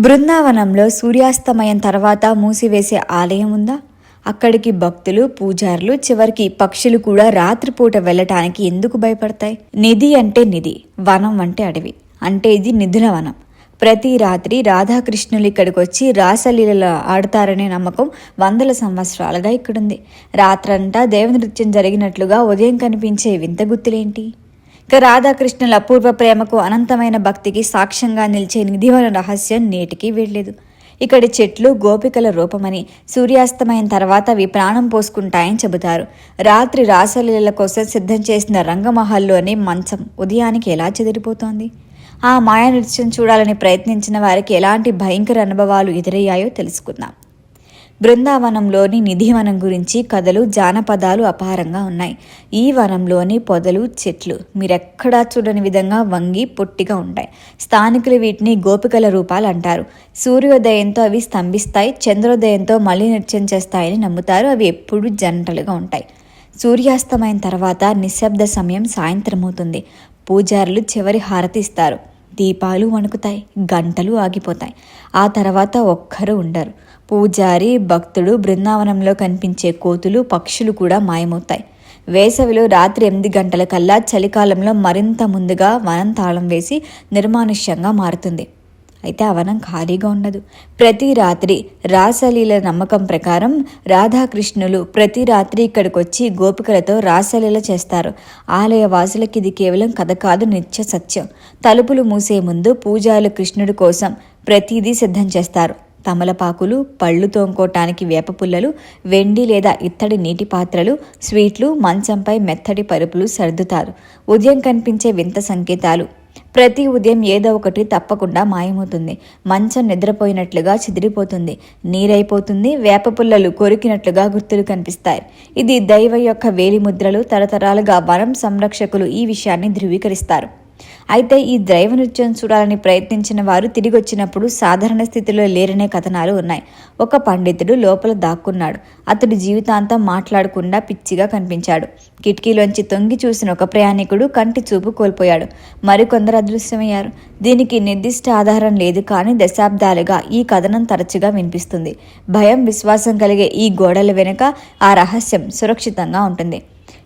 బృందావనంలో సూర్యాస్తమయం తర్వాత మూసివేసే ఆలయం ఉందా? అక్కడికి భక్తులు పూజారులు చివరికి పక్షులు కూడా రాత్రిపూట వెళ్ళటానికి ఎందుకు భయపడతాయి? నిధి అంటే నిధి వనం అంటే అడవి. అంటే ఇది నిధుల వనం. ప్రతి రాత్రి రాధాకృష్ణులు ఇక్కడికి వచ్చి రాసలీలలు ఆడతారనే నమ్మకం వందల సంవత్సరాలుగా ఇక్కడుంది. రాత్రంతా దేవనృత్యం జరిగినట్లుగా ఉదయం కనిపించే వింత గుర్తులేంటి? ఇక రాధాకృష్ణుల అపూర్వ ప్రేమకు అనంతమైన భక్తికి సాక్ష్యంగా నిలిచే నిధివన రహస్యం నేటికి వీడలేదు ఇక్కడి చెట్లు గోపికల రూపమని సూర్యాస్తమైన తర్వాత అవి ప్రాణం పోసుకుంటాయని చెబుతారు. రాత్రి రాసలీల కోసం సిద్ధం చేసిన రంగమహల్లోని మంచం ఉదయానికి ఎలా చెదిరిపోతోంది? ఆ మాయా నృత్యం చూడాలని ప్రయత్నించిన వారికి ఎలాంటి భయంకర అనుభవాలు ఎదురయ్యాయో తెలుసుకుందాం. బృందావనంలోని నిధి వనం గురించి కథలు జానపదాలు అపారంగా ఉన్నాయి. ఈ వనంలోని పొదలు చెట్లు మీరెక్కడా చూడని విధంగా వంగి పొట్టిగా ఉంటాయి. స్థానికులు వీటిని గోపికల రూపాలు అంటారు. సూర్యోదయంతో అవి స్తంభిస్తాయి చంద్రోదయంతో మళ్ళీ నృత్యం చేస్తాయని నమ్ముతారు. అవి ఎప్పుడూ జంటలుగా ఉంటాయి. సూర్యాస్తమైన తర్వాత నిశ్శబ్ద సమయం సాయంత్రం అవుతుంది. పూజారులు చివరి హారతి ఇస్తారు. దీపాలు వణుకుతాయి గంటలు ఆగిపోతాయి. ఆ తర్వాత ఒక్కరు ఉండరు. పూజారి భక్తుడు బృందావనంలో కనిపించే కోతులు పక్షులు కూడా మాయమవుతాయి. వేసవిలో రాత్రి ఎనిమిది గంటల కల్లా చలికాలంలో మరింత ముందుగా వనం తాళం వేసి నిర్మానుష్యంగా మారుతుంది. అయితే ఆ వనం ఖాళీగా ఉండదు. ప్రతి రాత్రి రాసలీల నమ్మకం ప్రకారం రాధాకృష్ణులు ప్రతి రాత్రి ఇక్కడికి వచ్చి గోపికలతో రాసలీల చేస్తారు. ఆలయ వాసులకి ఇది కేవలం కథ కాదు నిత్య సత్యం. తలుపులు మూసే ముందు పూజారులు కృష్ణుడి కోసం ప్రతిదీ సిద్ధం చేస్తారు. తమలపాకులు పళ్ళు తోంకోటానికి వేపపుల్లలు వెండి లేదా ఇత్తడి నీటి పాత్రలు స్వీట్లు మంచంపై మెత్తడి పరుపులు సర్దుతారు. ఉదయం కనిపించే వింత సంకేతాలు. ప్రతి ఉదయం ఏదో ఒకటి తప్పకుండా మాయమవుతుంది. మంచం నిద్రపోయినట్లుగా చెదిరిపోతుంది. నీరైపోతుంది వేపపుల్లలు కొరికినట్లుగా గుర్తులు కనిపిస్తాయి. ఇది దైవ యొక్క వేలిముద్రలు తరతరాలుగా వనం సంరక్షకులు ఈ విషయాన్ని ధృవీకరిస్తారు. అయితే ఈ దైవ నృత్యం చూడాలని ప్రయత్నించిన వారు తిరిగి వచ్చినప్పుడు సాధారణ స్థితిలో లేరనే కథనాలు ఉన్నాయి. ఒక పండితుడు లోపల దాక్కున్నాడు. అతడు జీవితాంతం మాట్లాడకుండా పిచ్చిగా కనిపించాడు. కిటికీలోంచి తొంగి చూసిన ఒక ప్రయాణికుడు కంటి చూపు కోల్పోయాడు. మరికొందరు అదృశ్యమయ్యారు. దీనికి నిర్దిష్ట ఆధారం లేదు కానీ దశాబ్దాలుగా ఈ కథనం తరచుగా వినిపిస్తుంది. భయం విశ్వాసం కలిగే ఈ గోడల వెనుక ఆ రహస్యం సురక్షితంగా ఉంటుంది.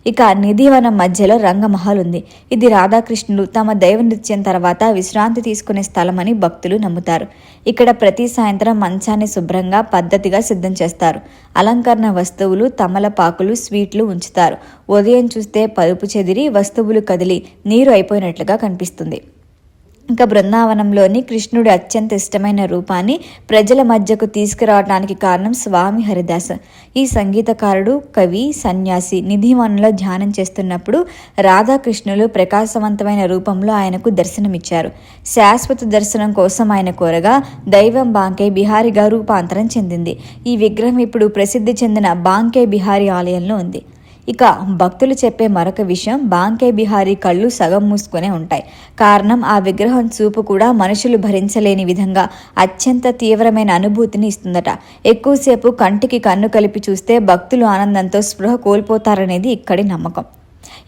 ఇక నిధివనం మధ్యలో రంగమహల్ ఉంది. ఇది రాధాకృష్ణులు తమ దైవ నృత్యం తర్వాత విశ్రాంతి తీసుకునే స్థలమని భక్తులు నమ్ముతారు. ఇక్కడ ప్రతి సాయంత్రం మంచాన్ని శుభ్రంగా పద్ధతిగా సిద్ధం చేస్తారు. అలంకరణ వస్తువులు తమలపాకులు స్వీట్లు ఉంచుతారు. ఉదయం చూస్తే పరుపు చెదిరి వస్తువులు కదిలి నీరు అయిపోయినట్లుగా కనిపిస్తుంది. ఇంకా బృందావనంలోని కృష్ణుడి అత్యంత ఇష్టమైన రూపాన్ని ప్రజల మధ్యకు తీసుకురావడానికి కారణం స్వామి హరిదాస్. ఈ సంగీతకారుడు కవి సన్యాసి నిధివనంలో ధ్యానం చేస్తున్నప్పుడు రాధాకృష్ణులు ప్రకాశవంతమైన రూపంలో ఆయనకు దర్శనమిచ్చారు. శాశ్వత దర్శనం కోసం ఆయన కోరగా దైవం బాంకే బిహారీగా రూపాంతరం చెందింది. ఈ విగ్రహం ఇప్పుడు ప్రసిద్ధి చెందిన బాంకే బిహారీ ఆలయంలో ఉంది. ఇక భక్తులు చెప్పే మరొక విషయం బాంకే బిహారీ కళ్ళు సగం మూసుకునే ఉంటాయి. కారణం ఆ విగ్రహం చూపు కూడా మనుషులు భరించలేని విధంగా అత్యంత తీవ్రమైన అనుభూతిని ఇస్తుందట. ఎక్కువసేపు కంటికి కన్ను కలిపి చూస్తే భక్తులు ఆనందంతో స్పృహ కోల్పోతారనేది ఇక్కడి నమ్మకం.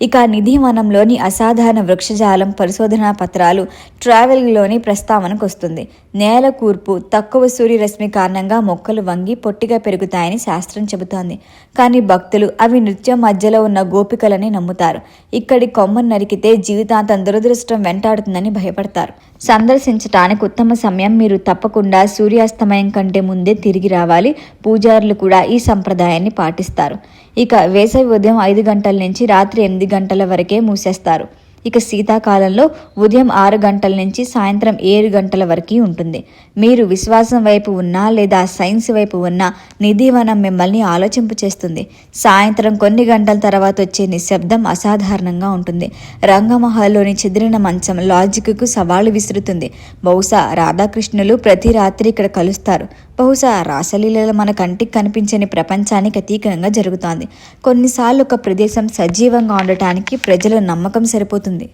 ఇక నిధివనంలోని అసాధారణ వృక్షజాలం పరిశోధనా పత్రాలు ట్రావెల్లోని ప్రస్తావనకు వస్తుంది. నేల కూర్పు తక్కువ సూర్యరశ్మి కారణంగా మొక్కలు వంగి పొట్టిగా పెరుగుతాయని శాస్త్రం చెబుతోంది. కానీ భక్తులు అవి నృత్యం మధ్యలో ఉన్న గోపికలని నమ్ముతారు. ఇక్కడి కొమ్మను నరికితే జీవితాంతం దురదృష్టం వెంటాడుతుందని భయపడతారు. సందర్శించటానికి ఉత్తమ సమయం మీరు తప్పకుండా సూర్యాస్తమయం కంటే ముందే తిరిగి రావాలి. పూజారులు కూడా ఈ సంప్రదాయాన్ని పాటిస్తారు. ఇక వేసవి ఉదయం ఐదు గంటల నుంచి రాత్రి ఎనిమిది గంటల వరకే మూసేస్తారు. ఇక శీతాకాలంలో ఉదయం ఆరు గంటల నుంచి సాయంత్రం ఏడు గంటల వరకు ఉంటుంది. మీరు విశ్వాసం వైపు ఉన్నా లేదా సైన్స్ వైపు ఉన్నా నిధివనం మిమ్మల్ని ఆలోచింపు చేస్తుంది. సాయంత్రం కొన్ని గంటల తర్వాత వచ్చే నిశ్శబ్దం అసాధారణంగా ఉంటుంది. రంగమహల్లోని చెదిరిన మంచం లాజిక్కు సవాలు విసురుతుంది. బహుశా రాధాకృష్ణులు ప్రతి రాత్రి ఇక్కడ కలుస్తారు. బహుశా రాసలీలలో మన కంటికి కనిపించని ప్రపంచానికి అతీకంగా జరుగుతోంది. కొన్నిసార్లు ఒక ప్రదేశం సజీవంగా ఉండటానికి ప్రజల నమ్మకం సరిపోతుంది.